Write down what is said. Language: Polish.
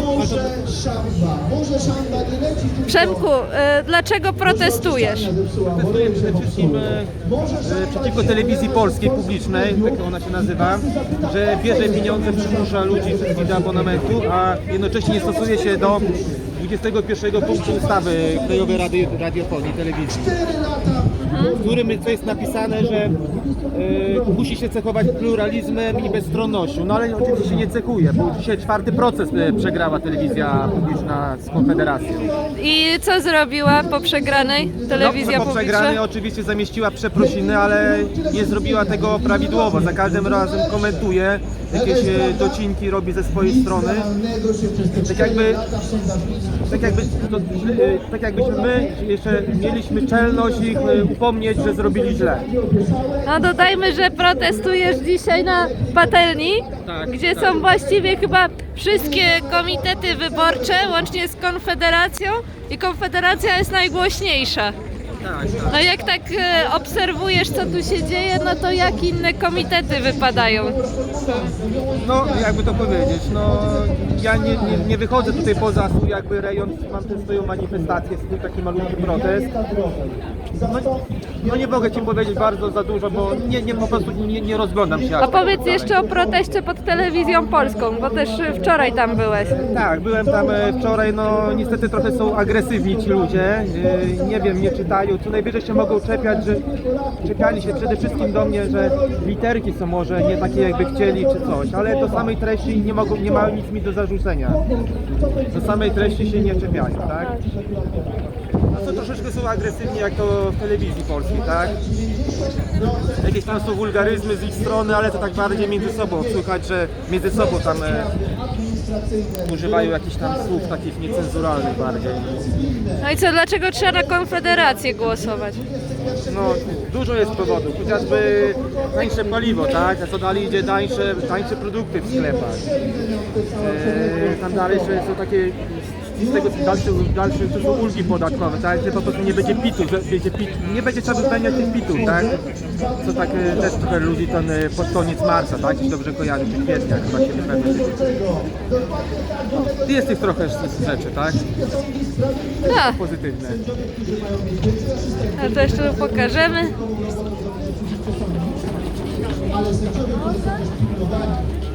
Morze Szamba. Szamba nie leci. Przemku, e, dlaczego protestujesz? Protestuję przede wszystkim e, przeciwko telewizji polskiej publicznej, tak ona się nazywa, że bierze pieniądze, przymusza ludzi widzę abonamentu, a jednocześnie nie stosuje się do 21 punktu ustawy Krajowej Rady Radiofonii i Telewizji, w którym to jest napisane, że e, musi się cechować pluralizmem i bezstronnością. No ale oczywiście się nie cechuje, bo dzisiaj czwarty proces e, przegrała telewizja publiczna z Konfederacją. I co zrobiła po przegranej telewizja no, po przegranej publiczna? oczywiście zamieściła przeprosiny, ale nie zrobiła tego prawidłowo. Za każdym razem komentuje, jakieś docinki robi ze swojej strony. Tak jakby, tak jakby, to, e, tak jakbyśmy my jeszcze mieliśmy czelność ich e, upomnieć, że zrobili źle. No dodajmy, że protestujesz dzisiaj na patelni, Tak, gdzie tak. są właściwie chyba wszystkie komitety wyborcze, łącznie z Konfederacją i Konfederacja jest najgłośniejsza. No jak tak e, obserwujesz, co tu się dzieje, no to jak inne komitety wypadają? No, jakby to powiedzieć, no ja nie, nie, nie wychodzę tutaj poza swój jakby rejon, mam tę swoją manifestację, swój taki malutki protest. No, no nie mogę Ci powiedzieć bardzo za dużo, bo nie, nie po prostu nie, nie rozglądam się. aż A tak powiedz dalej. jeszcze o proteście pod telewizją polską, bo też e, wczoraj tam byłeś. Tak, byłem tam e, wczoraj, no niestety trochę są agresywni ci ludzie, e, nie wiem, nie czytają, co najwyżej się mogą czepiać, że czepiali się przede wszystkim do mnie, że literki są może nie takie jakby chcieli czy coś, ale do samej treści nie mogą, nie mają nic mi do zarzucenia. Do samej treści się nie czepiają, tak? No to troszeczkę są agresywni jak to w telewizji polskiej, tak? Jakieś tam są wulgaryzmy z ich strony, ale to tak bardziej między sobą. Słychać, że między sobą tam e, używają jakichś tam słów takich niecenzuralnych bardziej. No i co, dlaczego trzeba na Konfederację głosować? No, dużo jest powodów, chociażby tańsze paliwo, tak? A co dalej idzie, tańsze, tańsze produkty w sklepach. E, tam dalej jeszcze są takie z tego dalsze, dalsze to są ulgi podatkowe, tak? Że po prostu nie będzie pitu, że będzie pit, nie będzie trzeba wypełniać tych pitów, tak? Co tak e, też trochę ludzi ten e, pod koniec marca, tak? Jeśli dobrze kojarzy, czy kwietnia chyba się wypełnia. Jest tych trochę z- rzeczy, tak? Tak, Pozytywne. a to jeszcze pokażemy.